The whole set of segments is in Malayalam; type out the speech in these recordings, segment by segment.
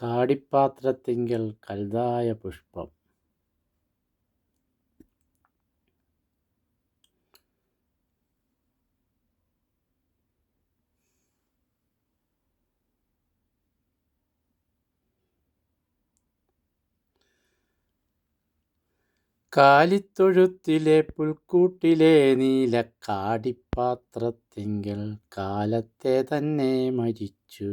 കാടിപ്പാത്രത്തിങ്കൽ കൽതായ പുഷ്പം. കാലിത്തൊഴുത്തിലെ പുൽക്കൂട്ടിലെ നീല കാടിപ്പാത്രത്തിങ്കൽ കാലത്തെ തന്നെ മരിച്ചു.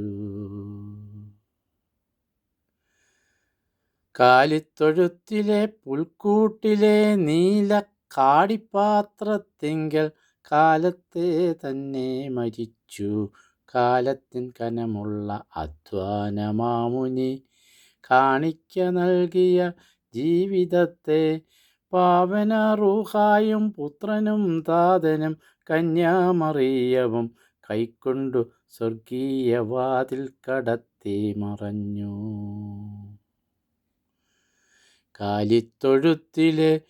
കാലിത്തൊഴുത്തിലെ പുൽക്കൂട്ടിലെ നീല കാടിപ്പാത്രത്തിങ്കൽ കാലത്തെ തന്നെ മരിച്ചു. കാലത്തിൻ കനമുള്ള അധ്വാനമാമുനി കാണിക്ക നൽകിയ ജീവിതത്തെ പാവന റൂഹായും പുത്രനും താതനും കന്യാമറിയവും കൈക്കൊണ്ടു സ്വർഗീയ വാതിൽ കടത്തി മറഞ്ഞു. കാലിത്തൊഴുത്തിലെ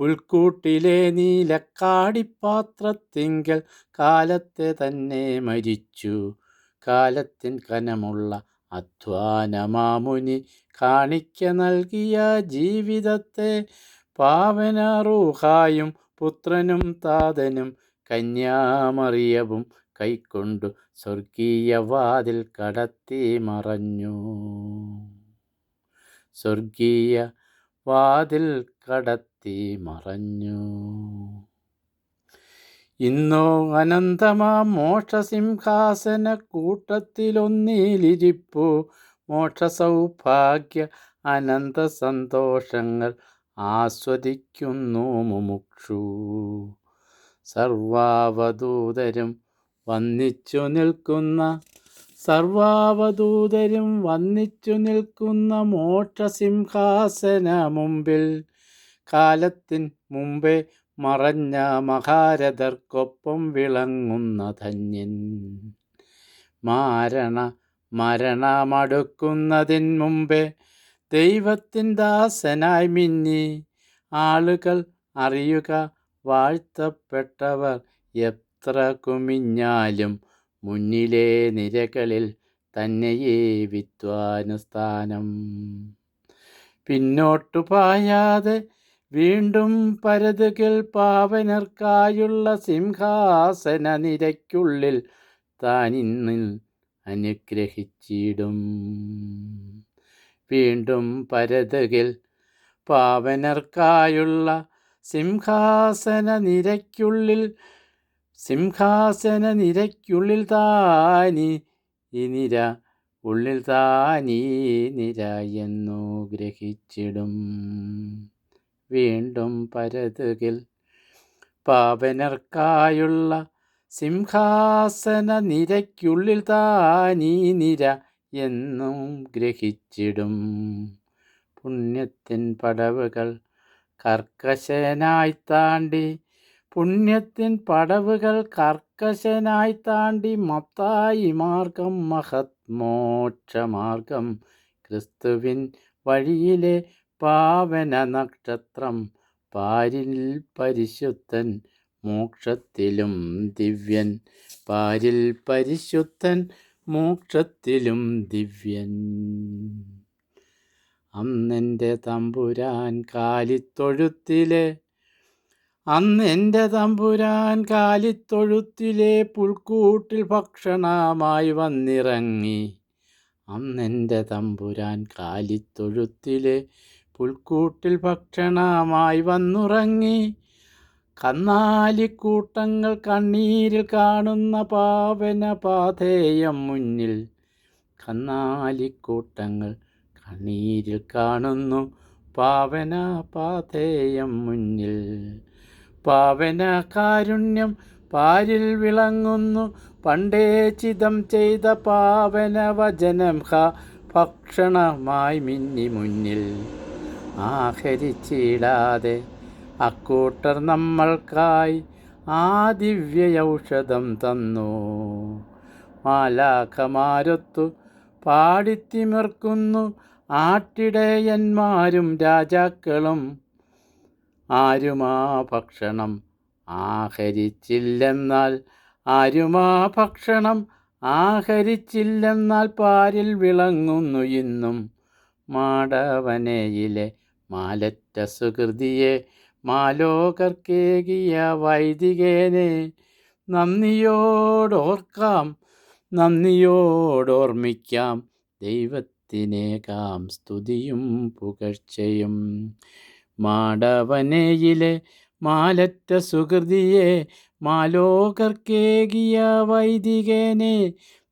പുൽക്കൂട്ടിലെ നീലക്കാടിപ്പാത്രത്തിങ്കൽ കാലത്തെ തന്നെ മരിച്ചു. കാലത്തിൻ കനമുള്ള അധ്വാനമാമുനി കാണിക്ക നൽകിയ ജീവിതത്തെ പാവന റൂഹായും പുത്രനും താതനും കന്യാമറിയവും കൈക്കൊണ്ടു സ്വർഗീയ വാതിൽ കടത്തി മറഞ്ഞു. സ്വർഗീയ വാതിൽ കടത്തി മറഞ്ഞു. ഇന്നോ അനന്തമാ മോക്ഷസിംഹാസന കൂട്ടത്തിലൊന്നിലിരിപ്പു. മോക്ഷസൗഭാഗ്യ അനന്ത സന്തോഷങ്ങൾ ആസ്വദിക്കുന്നു മുമുക്ഷു. സർവാവധൂതരും വന്നിച്ചു നിൽക്കുന്ന സർവാവധൂതരും വന്നിച്ചു നിൽക്കുന്ന മോക്ഷസിംഹാസന മുമ്പിൽ കാലത്തിൻ മുമ്പേ മറഞ്ഞ മഹാരഥർക്കൊപ്പം വിളങ്ങുന്ന ധന്യൻ. മാരണ മരണമടുക്കുന്നതിൻ മുമ്പേ ദൈവത്തിൻ ദാസനായി മിന്നി ആളുകൾ അറിയുക വാഴ്ത്തപ്പെട്ടവർ എത്ര കുമിഞ്ഞാലും മുന്നിലെ നിരകളിൽ തന്നെയേ വിദ്വാനുസ്ഥാനം. പിന്നോട്ടു പായാതെ വീണ്ടും പരതുകിൽ പാവനർക്കായുള്ള സിംഹാസന നിരയ്ക്കുള്ളിൽ താനിന്നിൽ അനുഗ്രഹിച്ചിടും. വീണ്ടും പരതുകിൽ പാവനർക്കായുള്ള സിംഹാസന നിരയ്ക്കുള്ളിൽ സിംഹാസന നിരയ്ക്കുള്ളിൽ താനി നിര ഉള്ളിൽ താനീ നിര എന്നു ഗ്രഹിച്ചിടും. വീണ്ടും പരതുകിൽ പാവനർക്കായുള്ള സിംഹാസന നിരയ്ക്കുള്ളിൽ താനീ നിര എന്നും ഗ്രഹിച്ചിടും. പുണ്യത്തിൻ പടവുകൾ കർക്കശനായി താണ്ടി പുണ്യത്തിൻ പടവുകൾ കർക്കശനായി താണ്ടി മത്തായി മാർഗം മഹത് മോക്ഷമാർഗം ക്രിസ്തുവിൻ വഴിയിലെ പാവന നക്ഷത്രം പാരിൽ പരിശുദ്ധൻ മോക്ഷത്തിലും ദിവ്യൻ. പാരിൽ പരിശുദ്ധൻ മോക്ഷത്തിലും ദിവ്യൻ. അന്നെന്റെ തമ്പുരാൻ കാലിത്തൊഴുത്തിലെ അന്ന് എന്റെ തമ്പുരാൻ കാലിത്തൊഴുത്തിലെ പുൽക്കൂട്ടിൽ ഭക്ഷണമായി വന്നിറങ്ങി. അന്നെന്റെ തമ്പുരാൻ കാലിത്തൊഴുത്തിലെ പുൽക്കൂട്ടിൽ ഭക്ഷണമായി വന്നുറങ്ങി. കന്നാലിക്കൂട്ടങ്ങൾ കണ്ണീരിൽ കാണുന്ന പാവന പാതേയം മുന്നിൽ. കന്നാലിക്കൂട്ടങ്ങൾ കണ്ണീരിൽ കാണുന്നു പാവന പാതേയം മുന്നിൽ. പാവന കാരുണ്യം പാരിൽ വിളങ്ങുന്നു. പണ്ടേ ചിതം ചെയ്ത പാവന വചനം ഹ ഭക്ഷണമായി മിന്നി മുന്നിൽ. ആഹരിച്ചിടാതെ അക്കൂട്ടർ നമ്മൾക്കായി ആ ഔഷധം തന്നു. മാലാഖമാരൊത്തു പാടിത്തിമിർക്കുന്നു. ആട്ടിടയന്മാരും രാജാക്കളും ആരുമാ ഭക്ഷണം ആഹരിച്ചില്ലെന്നാൽ? ആരുമാ ഭക്ഷണം ആഹരിച്ചില്ലെന്നാൽ പാരിൽ വിളങ്ങുന്നു ഇന്നും. മാടവനയിലെ മാലറ്റ സുഹൃതിയെ മാലോകർക്കേകിയ വൈദികേനെ നന്ദിയോടോർക്കാം നന്ദിയോടോർമ്മിക്കാം. ദൈവത്തിനേകാം സ്തുതിയും പുകഴ്ചയും മാടവനയിലെ മാലറ്റ സുഹൃതിയെ മാലോകർക്കേകിയ വൈദികനെ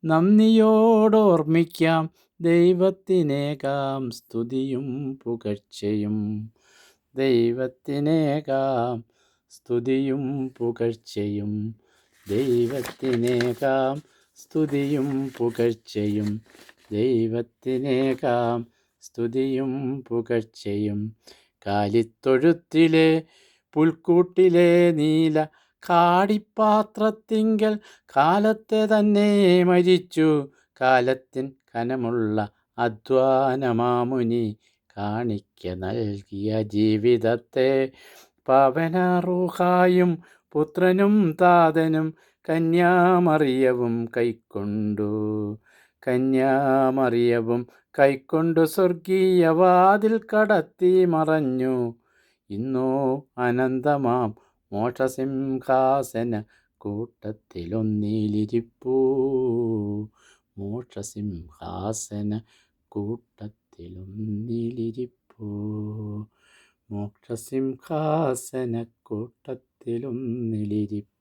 നന്ദിയോടോർമ്മിക്കാം ദൈവത്തിനേകാം സ്തുതിയും പുകഴ്ചയും ദൈവത്തിനേകാം സ്തുതിയും പുകഴ്ചയും ദൈവത്തിനേകാം സ്തുതിയും പുകഴ്ചയും ദൈവത്തിനേകാം സ്തുതിയും പുകഴ്ചയും കാലിത്തൊഴുത്തിലെ പുൽക്കൂട്ടിലെ നീല കാടിപ്പാത്രത്തിങ്കൽ കാലത്തെ തന്നെ മരിച്ചു. കാലത്തിൻ കനമുള്ള അധ്വാനമാമുനി കാണിക്ക നൽകിയ ജീവിതത്തെ പവനറൂഹായും പുത്രനും താതനും കന്യാമറിയവും കൈക്കൊണ്ടു. കന്യാമറിയവും കൈക്കൊണ്ടു സ്വർഗീയ വാതിൽ കടത്തി മറഞ്ഞു. ഇന്നോ അനന്തമാം മോക്ഷസിംഹാസന കൂട്ടത്തിലൊന്നിലിരിപ്പൂ. മോക്ഷസിംഹാസന കൂട്ടത്തിലൊന്നിലിരിപ്പൂ. മോക്ഷസിംഹാസന കൂട്ടത്തിലൊന്നിലിരിപ്പൂ.